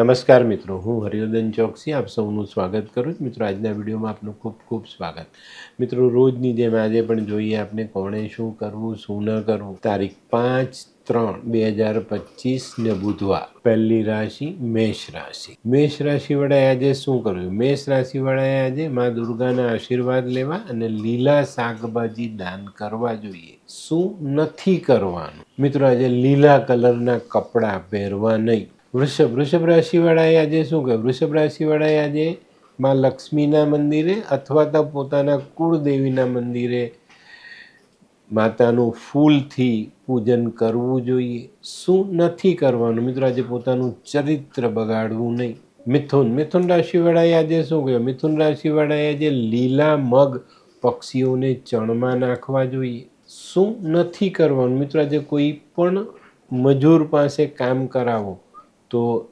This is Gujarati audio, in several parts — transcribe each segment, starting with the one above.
નમસ્કાર મિત્રો, હું હરિવર્ધન ચોકસી, આપ સૌનું સ્વાગત કરું છું. મિત્રો, આજના વિડીયોમાં આપનું ખૂબ ખૂબ સ્વાગત. મિત્રો, રોજની જેમ આજે પણ જોઈએ આપણે કોણે શું કરવું, શું ન કરવું. તારીખ પાંચ ત્રણ બે હજાર પચીસ ને બુધવાર, પહેલી રાશિ, મેષ રાશિ. મેષ રાશિ વડાએ આજે શું કરવું મેષ રાશિ વડાએ આજે મા દુર્ગાના આશીર્વાદ લેવા અને લીલા શાકભાજી દાન કરવા જોઈએ. શું નથી કરવાનું? મિત્રો, આજે લીલા કલરના કપડાં પહેરવા નહીં. વૃષભ વૃષભ રાશિવાળાએ આજે શું કહ્યું? વૃષભ રાશિવાળાએ આજે માં લક્ષ્મીના મંદિરે અથવા તો પોતાના કુળદેવીના મંદિરે માતાનું ફૂલથી પૂજન કરવું જોઈએ. શું નથી કરવાનું? મિત્રો, આજે પોતાનું ચરિત્ર બગાડવું નહીં. મિથુન મિથુન રાશિવાળાએ આજે શું કહ્યું? મિથુન રાશિવાળાએ આજે લીલા મગ પક્ષીઓને ચણમાં નાખવા જોઈએ. શું નથી કરવાનું? મિત્રો, આજે કોઈ પણ મજૂર પાસે કામ કરાવો. તો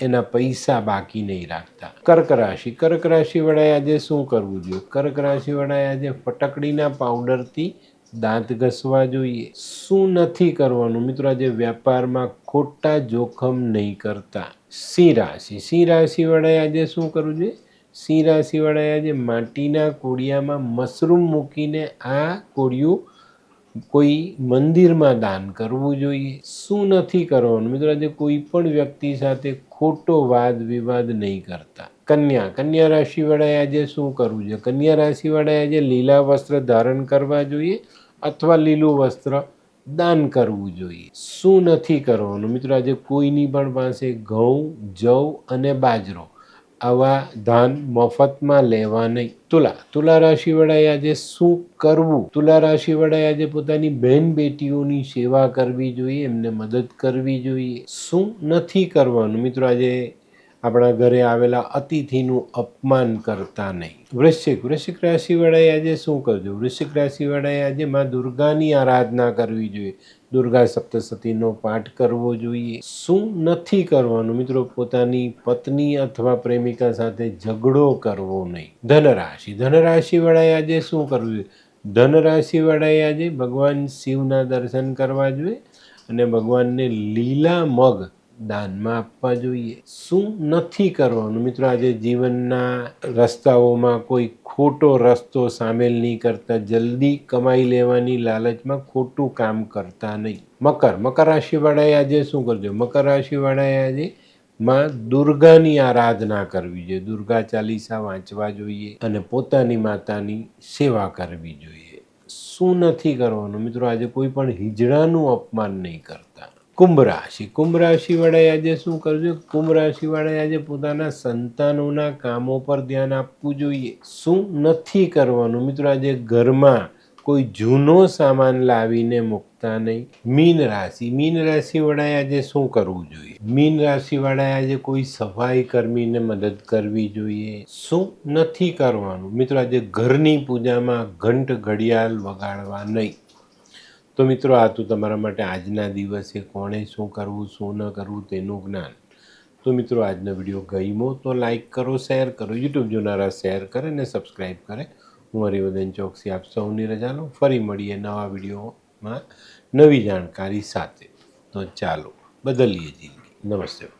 એના પૈસા બાકી નહીં રાખતા. કર્ક રાશિ, કર્ક રાશિવાળાએ આજે શું કરવું જોઈએ? કર્ક રાશિવાળાએ આજે ફટકડીના પાવડરથી દાંત ઘસવા જોઈએ. શું નથી કરવાનું? મિત્રો, આજે વ્યાપારમાં ખોટા જોખમ નહીં કરતા. સિંહ રાશિ, સિંહ રાશિવાળાએ આજે શું કરવું જોઈએ? સિંહ રાશિવાળાએ આજે માટીના કોડિયામાં મશરૂમ મૂકીને આ કોડિયું કોઈ મંદિરમાં દાન કરવું જોઈએ? શું નથી કરવાનું? મિત્રો, આજે કોઈ પણ વ્યક્તિ સાથે ખોટો વાદ વિવાદ નહીં કરતા. કન્યા કન્યા રાશિવાળાએ આજે શું કરવું જોઈએ? કન્યા રાશિવાળાએ આજે લીલા વસ્ત્ર ધારણ કરવા જોઈએ અથવા લીલું વસ્ત્ર દાન કરવું જોઈએ? શું નથી કરવાનું? મિત્રો, આજે કોઈની પણ પાસે ઘઉં, જવ અને બાજરો આવા દાન મફતમાં લેવા નહીં. તુલા તુલા રાશિ વડાએ આજે શું કરવું? તુલા રાશિ વડાએ આજે પોતાની બહેન બેટીઓની સેવા કરવી જોઈએ, એમને મદદ કરવી જોઈએ. શું નથી કરવાનું? મિત્રો, આજે આપણા ઘરે આવેલા અતિથિનું અપમાન કરતા નહીં. વૃશ્ચિક વૃશ્ચિક રાશિવાળાએ આજે શું કરજો વૃશ્ચિક રાશિવાળાએ આજે માં દુર્ગાની આરાધના કરવી જોઈએ. દુર્ગા સપ્તસતીનો પાઠ કરવો જોઈએ. શું નથી કરવાનું? મિત્રો, પોતાની પત્ની અથવા પ્રેમિકા સાથે ઝઘડો કરવો નહીં. ધનરાશિ, ધનરાશિવાળાએ આજે શું કરવું જોઈએ? ધનરાશિવાળાએ આજે ભગવાન શિવના દર્શન કરવા જોઈએ અને ભગવાનને લીલા મગ દાનમાં આપવા જોઈએ. શું નથી કરવાનું? મિત્રો, આજે જીવનના રસ્તાઓમાં કોઈ ખોટો રસ્તો સામેલ નહીં કરતા, જલ્દી કમાઈ લેવાની લાલચમાં ખોટું કામ કરતા નહીં. મકર મકર રાશિવાળાએ આજે શું કરજો? મકર રાશિવાળાએ આજે માં દુર્ગાની આરાધના કરવી જોઈએ. દુર્ગા ચાલીસા વાંચવા જોઈએ અને પોતાની માતાની સેવા કરવી જોઈએ. શું નથી કરવાનું? મિત્રો, આજે કોઈ પણ હિજડાનું અપમાન નહીં કરતા. કુંભ રાશિ. કુંભ રાશિ વાળાએ આજે શું કરજો? કુંભ રાશિ વાળાએ આજે પોતાના સંતાનોના કામો પર ધ્યાન આપવું જોઈએ. શું નથી કરવાનું? મિત્રો, આજે ઘરમાં કોઈ જૂનો સામાન લાવીને મૂકતા નહીં. મીન રાશિ. મીન રાશિ વાળાએ આજે શું કરવું જોઈએ? મીન રાશિ વાળાએ આજે કોઈ સફાઈ કર્મીને મદદ કરવી જોઈએ. શું નથી કરવાનું? મિત્રો, આજે ઘરની પૂજામાં ઘંટ ઘડિયાળ વગાડવા નહીં. તો મિત્રો, આ તો તમારા માટે આજના દિવસે કોણે શું કરવું, શું ન કરવું તેનું જ્ઞાન. તો મિત્રો, આજનો વીડિયો ગમ્યો તો લાઇક કરો, શેર કરો યુટ્યુબ જોનારા શેર કરે અને સબસ્ક્રાઈબ કરે. હું હરિવદન ચોકસી આપ સૌની રજા લો ફરી મળીએ નવા વિડીયોમાં નવી જાણકારી સાથે. તો ચાલો, બદલીએ જિંદગી. નમસ્તે.